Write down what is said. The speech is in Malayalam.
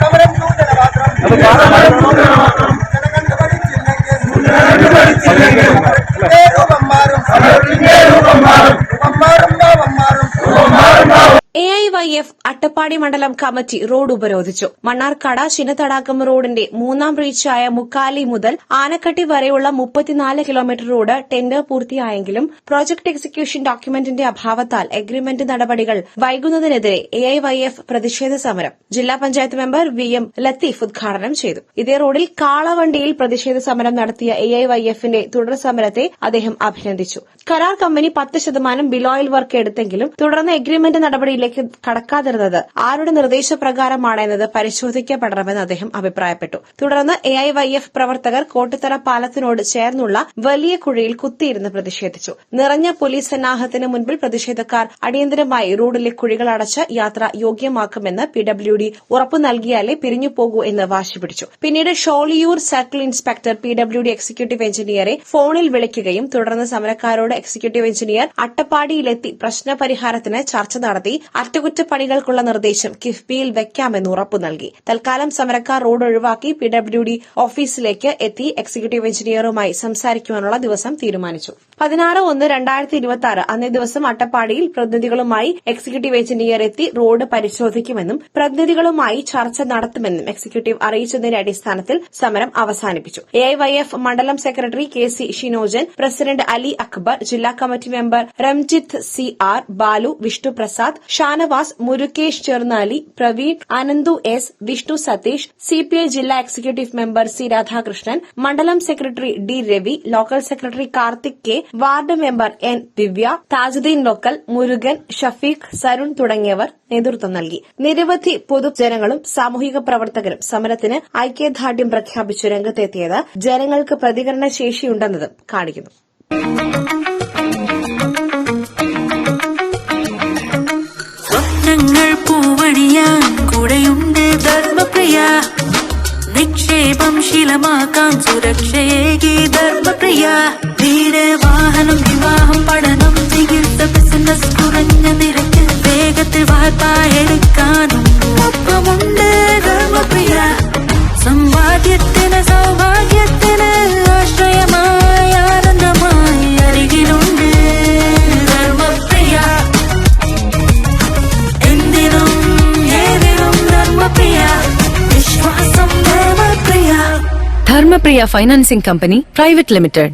సమరం నూతన మాత్రం എഫ് അട്ടപ്പാടി മണ്ഡലം കമ്മിറ്റി റോഡ് ഉപരോധിച്ചു. മണ്ണാർക്കാട് ചിന്നതടാകം റോഡിന്റെ മൂന്നാം റീച്ചായ മുക്കാലി മുതൽ ആനക്കട്ടി വരെയുള്ള മുപ്പത്തിനാല് കിലോമീറ്റർ റോഡ് ടെൻഡർ പൂർത്തിയായെങ്കിലും പ്രോജക്ട് എക്സിക്യൂഷൻ ഡോക്യുമെന്റിന്റെ അഭാവത്താൽ എഗ്രിമെന്റ് നടപടികൾ വൈകുന്നതിനെതിരെ എ ഐ വൈ എഫ് പ്രതിഷേധ സമരം ജില്ലാ panchayat member V M Latheef ഉദ്ഘാടനം ചെയ്തു. ഇതേ റോഡിൽ കാളവണ്ടിയിൽ പ്രതിഷേധ സമരം നടത്തിയ എ ഐ വൈ എഫിന്റെ തുടർ സമരത്തെ അദ്ദേഹം അഭിനന്ദിച്ചു. കരാർ കമ്പനി പത്ത് ശതമാനം ബിലോയിൽ വർക്ക് എടുത്തെങ്കിലും തുടർന്ന് എഗ്രിമെന്റ് നടപടിയിലേക്ക് കടക്കാതിരുന്നത് ആരുടെ നിർദ്ദേശപ്രകാരമാണ് എന്നത് പരിശോധിക്കപ്പെടണമെന്ന് അദ്ദേഹം അഭിപ്രായപ്പെട്ടു. തുടർന്ന് എ ഐ വൈ എഫ് പ്രവർത്തകർ കോട്ടുത്തറ പാലത്തിനോട് ചേർന്നുള്ള വലിയ കുഴിയിൽ കുത്തിയിരുന്ന് പ്രതിഷേധിച്ചു. നിറഞ്ഞ പോലീസ് സന്നാഹത്തിന് മുൻപിൽ പ്രതിഷേധക്കാർ അടിയന്തരമായി റോഡിലെ കുഴികൾ അടച്ച് യാത്ര യോഗ്യമാക്കുമെന്ന് പി ഡബ്ല്യു ഡി ഉറപ്പു നൽകിയാലേ പിരിഞ്ഞു പോകൂ എന്ന് വാശി പിടിച്ചു. പിന്നീട് Sholayur circle inspector P W D executive എഞ്ചിനീയറെ ഫോണിൽ വിളിക്കുകയും തുടർന്ന് സമരക്കാരോട് എക്സിക്യൂട്ടീവ് എഞ്ചിനീയർ അട്ടപ്പാടിയിലെത്തി പ്രശ്നപരിഹാരത്തിന് ചർച്ച നടത്തി അറ്റകുറ്റപ്പണികൾക്കുള്ള നിർദ്ദേശം കിഫ്ബിയിൽ വെക്കാമെന്ന് ഉറപ്പു നൽകി. തൽക്കാലം സമരക്കാർ റോഡ് ഒഴിവാക്കി പി ഡബ്ല്യു ഡി ഓഫീസിലേക്ക് എത്തി. എക്സിക്യൂട്ടീവ് എഞ്ചിനീയറുമായി സംസാരിക്കുവാനുള്ള ദിവസം തീരുമാനിച്ചു. പതിനാറ് ഒന്ന് രണ്ടായിരത്തി ഇരുപത്തി ആറ് അന്നേ ദിവസം അട്ടപ്പാടിയിൽ പ്രതിനിധികളുമായി എക്സിക്യൂട്ടീവ് എഞ്ചിനീയർ എത്തി റോഡ് പരിശോധിക്കുമെന്നും പ്രതിനിധികളുമായി ചർച്ച നടത്തുമെന്നും എക്സിക്യൂട്ടീവ് അറിയിച്ചതിന്റെ അടിസ്ഥാനത്തിൽ സമരം അവസാനിപ്പിച്ചു. എ ഐ വൈ എഫ് മണ്ഡലം secretary K C Shinojan president Ali Akbar ജില്ലാ committee member Ranjith C R Balu Vishnu Prasad Shanavas Murukesh Cherunali Praveen Ananthu S Vishnu Sathish CPI ജില്ലാ എക്സിക്യൂട്ടീവ് മെമ്പർ സി രാധാകൃഷ്ണൻ മണ്ഡലം secretary D Ravi local secretary Karthik K ward member N Divya Thajudheen local Murugan Shafeeq Sarun തുടങ്ങിയവർ നേതൃത്വം നൽകി. നിരവധി പൊതുജനങ്ങളും സാമൂഹിക പ്രവർത്തകരും സമരത്തിന് ഐക്യദാർഢ്യം പ്രഖ്യാപിച്ച് രംഗത്തെത്തിയത് ജനങ്ങൾക്ക് പ്രതികരണ ശേഷിയുണ്ടെന്നതും കാണിക്കുന്നു നിക്ഷേപം ശീലമാക്കാൻ സുരക്ഷയേകി ധർമ്മപ്രിയ വീട് വാഹനം വിവാഹം പഠനം വിശ്വാസം Dharmapriya Dharmapriya financing company private limited